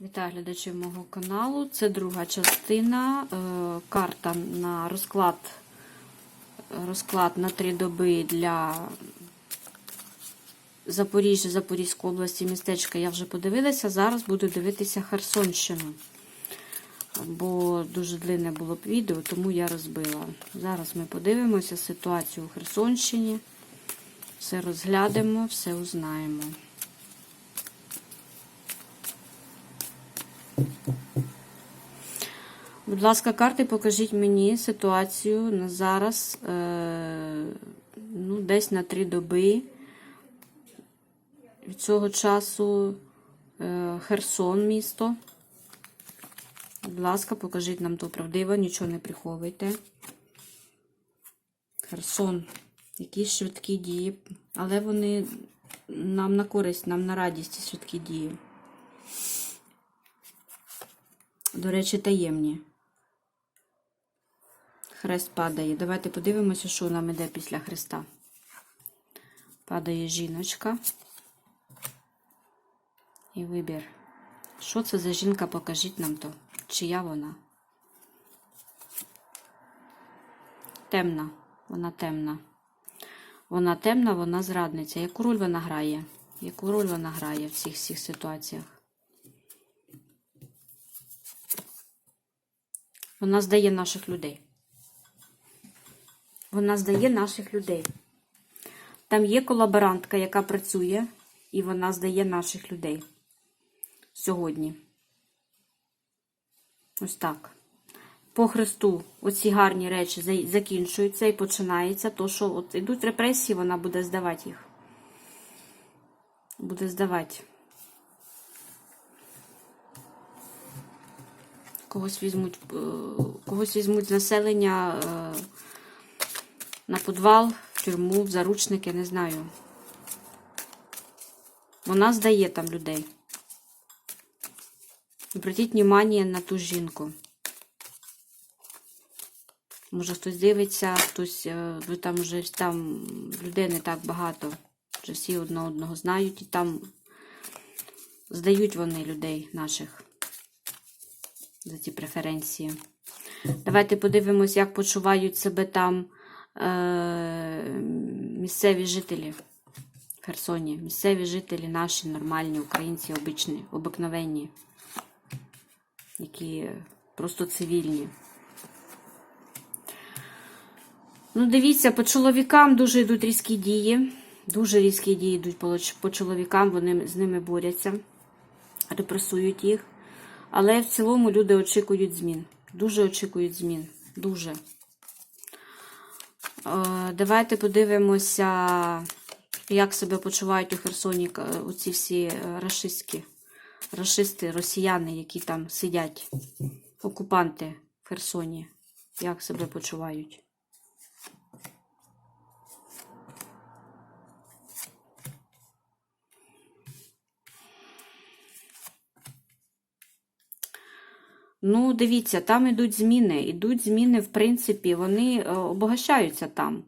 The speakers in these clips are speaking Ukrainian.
Вітаю глядачів мого каналу. Це друга частина. е, Карта на розклад, розклад на три доби для Запоріжжя, Запорізької області, містечка я вже подивилася. Зараз буду дивитися Херсонщину. Бо дуже длинне було б відео, тому я розбила. Зараз ми подивимося ситуацію у Херсонщині. Все розглянемо, все узнаємо. Будь ласка, карти, покажіть мені ситуацію на зараз, е, ну, десь на три доби. Від цього часу е, Херсон місто. Будь ласка, покажіть нам то правдиво, нічого не приховуйте. Херсон. Якісь швидкі дії, але вони нам на користь, нам на радість ці швидкі дії. До речі, таємні. Хрест падає. Давайте подивимося, що нам іде після хреста. Падає жіночка. І вибір. Що це за жінка? Покажіть нам то. Чия вона? Темна. Вона темна. Вона темна, вона зрадниця. Яку роль вона грає? Яку роль вона грає в цих всіх ситуаціях? Вона здає наших людей. Вона здає наших людей. Там є колаборантка, яка працює, і вона здає наших людей сьогодні. Ось так. По Христу оці гарні речі закінчуються і починається то, що от ідуть репресії, вона буде здавати їх. Буде здавати. Когось візьмуть, е, когось візьмуть населення е, на підвал, в тюрму, в заручники, не знаю. Вона здає там людей. Обратіть внимание на ту жінку. Може, хтось дивиться, хтось, е, ви там вже там людей не так багато. Вже всі одне одного знають і там здають вони людей наших за ці преференції. Давайте подивимось, як почувають себе там місцеві жителі в Херсоні. Місцеві жителі наші, нормальні, українці, обичні, обикновенні, які просто цивільні. Ну, дивіться, по чоловікам дуже йдуть різкі дії. Дуже різкі дії йдуть по, по чоловікам, вони з ними борються, репресують їх. Але в цілому люди очікують змін. Дуже очікують змін. Дуже. Е, давайте подивимося, як себе почувають у Херсоні е, оці всі е, рашистські, рашисти, росіяни, які там сидять, окупанти в Херсоні. Як себе почувають? Ну, дивіться, там ідуть зміни. Ідуть зміни, в принципі, вони е, обогащаються там,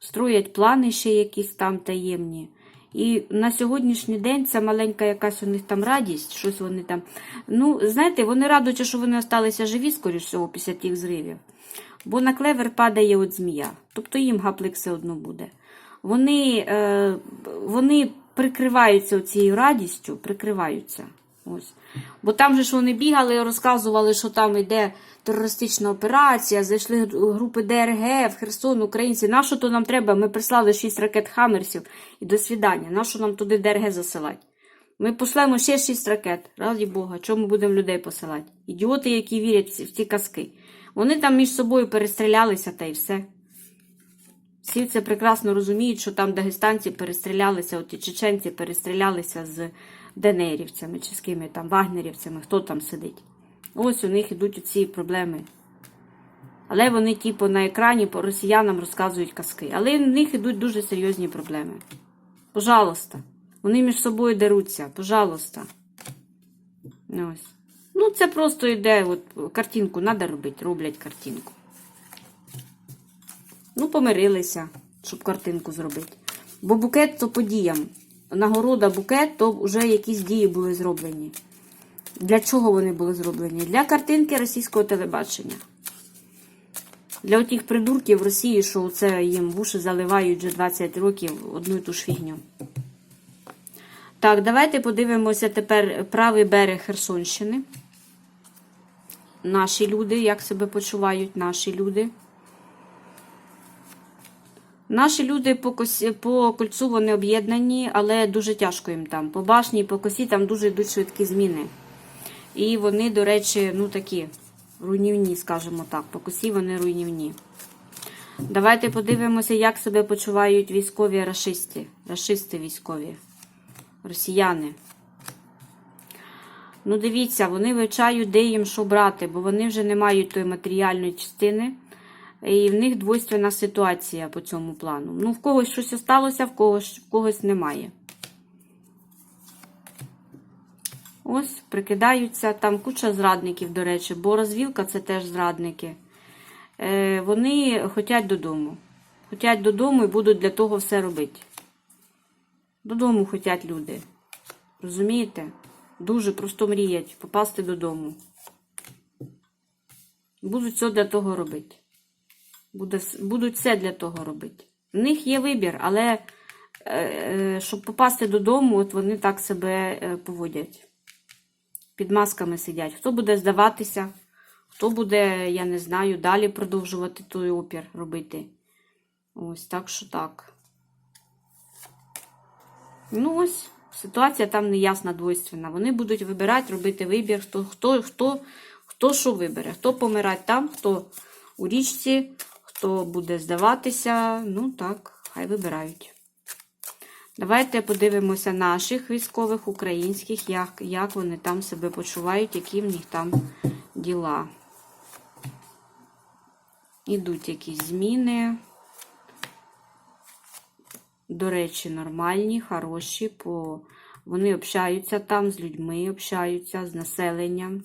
строять плани ще якісь там таємні. І на сьогоднішній день це маленька якась у них там радість, щось вони там. Ну, знаєте, вони радуються, що вони залишилися живі, скоріш всього, після тих зривів. Бо на клевер падає от змія. Тобто їм гаплик все одно буде. Вони, е, вони прикриваються цією радістю, прикриваються. Ось. Бо там же ж вони бігали розказували, що там йде терористична операція, зайшли групи ДРГ в Херсон, українці. На що то нам треба? Ми прислали 6 ракет Хаммерсів і до свідання. На що нам туди ДРГ засилати? Ми пошлемо ще 6 ракет. Раді Бога, чому будемо людей посилати? Ідіоти, які вірять в ці казки. Вони там між собою перестрілялися та й все. Всі це прекрасно розуміють, що там дагестанці перестрілялися, от і чеченці перестрілялися з денерівцями чи з кими там, вагнерівцями, хто там сидить. Ось у них ідуть ці проблеми. Але вони, типу, на екрані по росіянам розказують казки. Але в них ідуть дуже серйозні проблеми. Пожалуйста. Вони між собою деруться. Пожалуйста. Ось. Ну, це просто йде, от картинку треба робити, роблять картинку. Ну, помирилися, щоб картинку зробити. Бо букет то по діям. Нагорода букет, то вже якісь дії були зроблені. Для чого вони були зроблені? Для картинки російського телебачення. Для отих придурків в Росії, що це їм в уші заливають вже 20 років одну і ту ж фігню. Так, давайте подивимося тепер правий берег Херсонщини. Наші люди, як себе почувають наші люди. Наші люди по, косі, по кольцу вони об'єднані, але дуже тяжко їм там. По башні і по косі там дуже йдуть швидкі зміни. І вони, до речі, ну такі руйнівні, скажімо так. По косі вони руйнівні. Давайте подивимося, як себе почувають військові рашисти. Рашисти військові, росіяни. Ну, дивіться, вони вивчають, де їм що брати, бо вони вже не мають тої матеріальної частини. І в них двойственна ситуація по цьому плану. Ну, в когось щось сталося, в когось, в когось немає. Ось, прикидаються, там куча зрадників, до речі, бо розвілка це теж зрадники. Е, вони хочуть додому. Хотять додому і будуть для того все робити. Додому хочуть люди. Розумієте? Дуже просто мріять попасти додому. Будуть все для того робити. Буде, будуть все для того робити. В них є вибір, але е, е, щоб попасти додому, от вони так себе е, поводять. Під масками сидять. Хто буде здаватися, хто буде, я не знаю, далі продовжувати той опір робити. Ось так що так. Ну, ось, ситуація там неясна, двойственна. Вони будуть вибирати, робити вибір, хто, хто, хто, хто що вибере. Хто помирать там, хто у річці, хто буде здаватися. Ну так, хай вибирають. Давайте подивимося наших військових, українських, як, як вони там себе почувають, які в них там діла. Ідуть якісь зміни. До речі, нормальні, хороші, по... вони общаються там з людьми, общаються з населенням.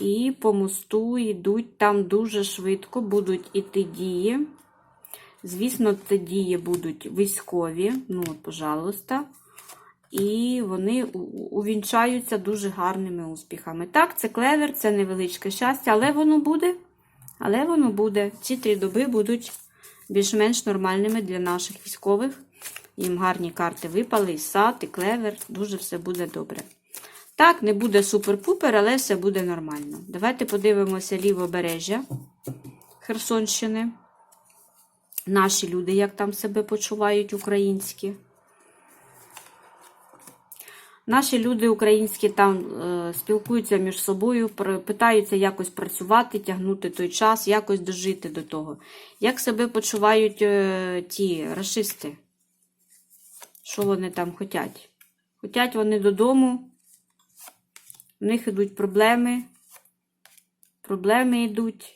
І по мосту йдуть там дуже швидко, будуть іти дії. Звісно, ці дії будуть військові, ну, от, пожалуйста. І вони увінчаються дуже гарними успіхами. Так, це клевер, це невеличке щастя, але воно буде. Але воно буде. Ці три доби будуть більш-менш нормальними для наших військових. Їм гарні карти випали, і сад, і клевер. Дуже все буде добре. Так, не буде супер-пупер, але все буде нормально. Давайте подивимося лівобережжя Херсонщини. Наші люди, як там себе почувають українські. Наші люди українські там е, спілкуються між собою, питаються якось працювати, тягнути той час, якось дожити до того. Як себе почувають е, ті расисти? Що вони там хочуть? Хотять вони додому, в них йдуть проблеми. Проблеми йдуть.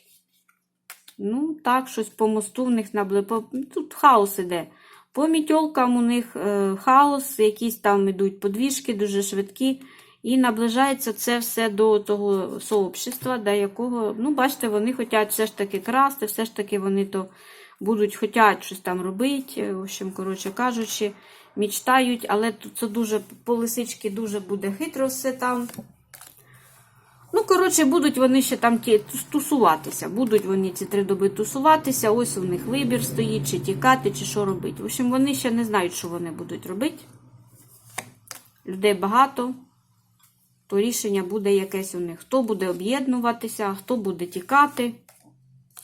Ну, так, щось по мосту в них наблипо. Тут хаос іде. По мітьолкам у них е, хаос, якісь там йдуть подвіжки, дуже швидкі. І наближається це все до того сообщества, до якого, ну, бачите, вони хочуть все ж таки красти, все ж таки вони то будуть хочуть щось там робити. В общем, коротше кажучи, мічтають, але тут це дуже по лисички дуже буде хитро все там. Коротше, будуть вони ще там ті, тусуватися. Будуть вони ці три доби тусуватися. Ось у них вибір стоїть, чи тікати, чи що робити. В общем, вони ще не знають, що вони будуть робити. Людей багато, то рішення буде якесь у них. Хто буде об'єднуватися, хто буде тікати.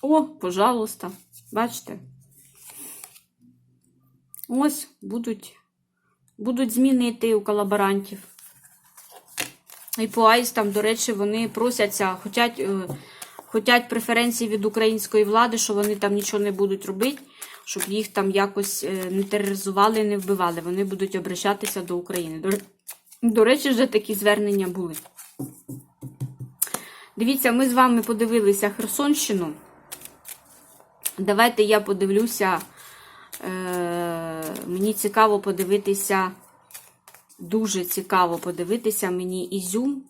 О, пожалуйста, бачите? Ось будуть, будуть зміни йти у колаборантів. І по аїстам, до речі, вони просяться, хочуть, е, хочуть преференції від української влади, що вони там нічого не будуть робити, щоб їх там якось е, не тероризували, не вбивали. Вони будуть обращатися до України. До, до речі, вже такі звернення були. Дивіться, ми з вами подивилися Херсонщину. Давайте я подивлюся. Е, Мені цікаво подивитися. Дуже цікаво подивитися мені Ізюм,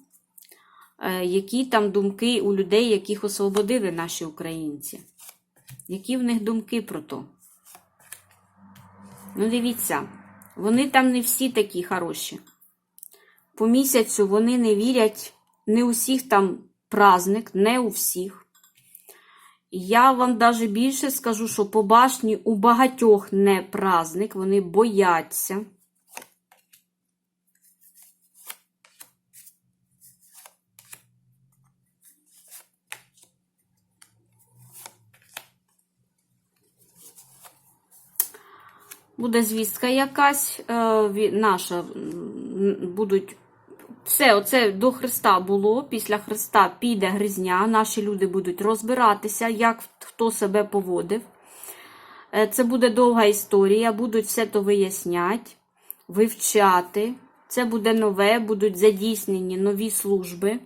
е, які там думки у людей, яких освободили наші українці. Які в них думки про то? Ну, дивіться, вони там не всі такі хороші. по місяцю вони не вірять, не у всіх там праздник, не у всіх. Я вам даже більше скажу, що по башні у багатьох не праздник, вони бояться. Буде звістка якась, е, наша, будуть. Все, оце до Христа було. Після Христа піде гризня. Наші люди будуть розбиратися, як хто себе поводив. Е, Це буде довга історія, будуть все то виясняти, вивчати. Це буде нове, будуть задійснені нові служби.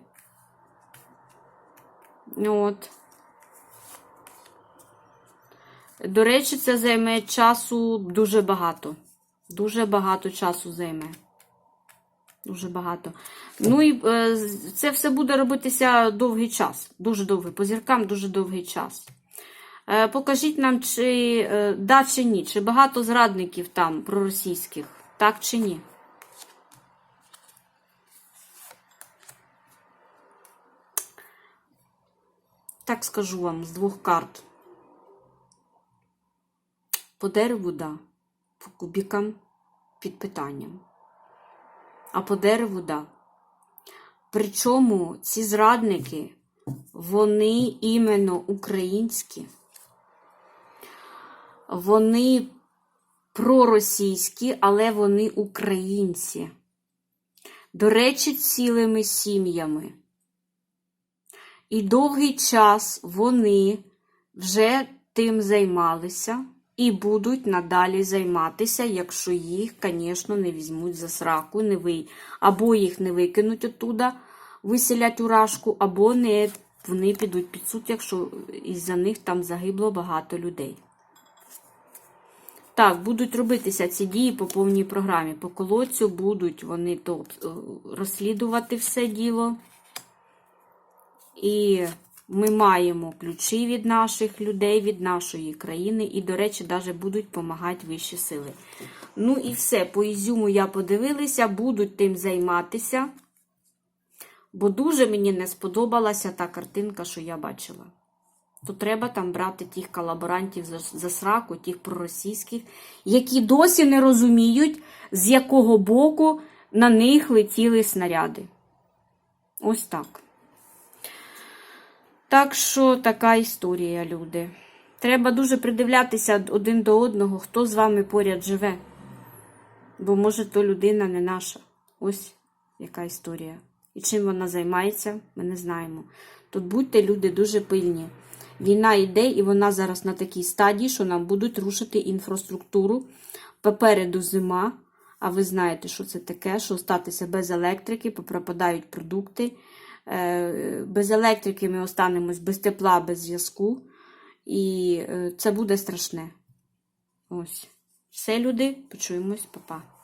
От. До речі, це займе часу дуже багато. Дуже багато часу займе. Дуже багато. Ну і е, це все буде робитися довгий час. Дуже довгий. По зіркам дуже довгий час. Е, покажіть нам, чи е, да чи ні, чи багато зрадників там проросійських, так чи ні? Так скажу вам з двох карт. По дереву, да, по кубікам під питанням. А по дереву, да. Причому ці зрадники, вони іменно українські, вони проросійські, але вони українці. До речі, цілими сім'ями. І довгий час вони вже тим займалися і будуть надалі займатися, якщо їх, звісно, не візьмуть за сраку, не ви... або їх не викинуть оттуда, виселять у рашку, або не... вони підуть під суд, якщо із-за них там загибло багато людей. Так, будуть робитися ці дії по повній програмі. По колодцю будуть вони то е, розслідувати все діло. І ми маємо ключі від наших людей, від нашої країни, і, до речі, навіть будуть допомагати вищі сили. Ну і все, по Ізюму я подивилася, будуть тим займатися, бо дуже мені не сподобалася та картинка, що я бачила. То треба там брати тих колаборантів за, сраку, тих проросійських, які досі не розуміють, з якого боку на них летіли снаряди. Ось так. Так що така історія, люди. Треба дуже придивлятися один до одного, хто з вами поряд живе. Бо, може, то людина не наша. Ось яка історія. І чим вона займається, ми не знаємо. Тут будьте люди дуже пильні. Війна йде, і вона зараз на такій стадії, що нам будуть рушити інфраструктуру. Попереду зима. А ви знаєте, що це таке, що статися без електрики, попропадають продукти. Е, Без електрики ми останемось без тепла, без зв'язку. І е, це буде страшне. Ось. Все, люди, почуємось, Па-па.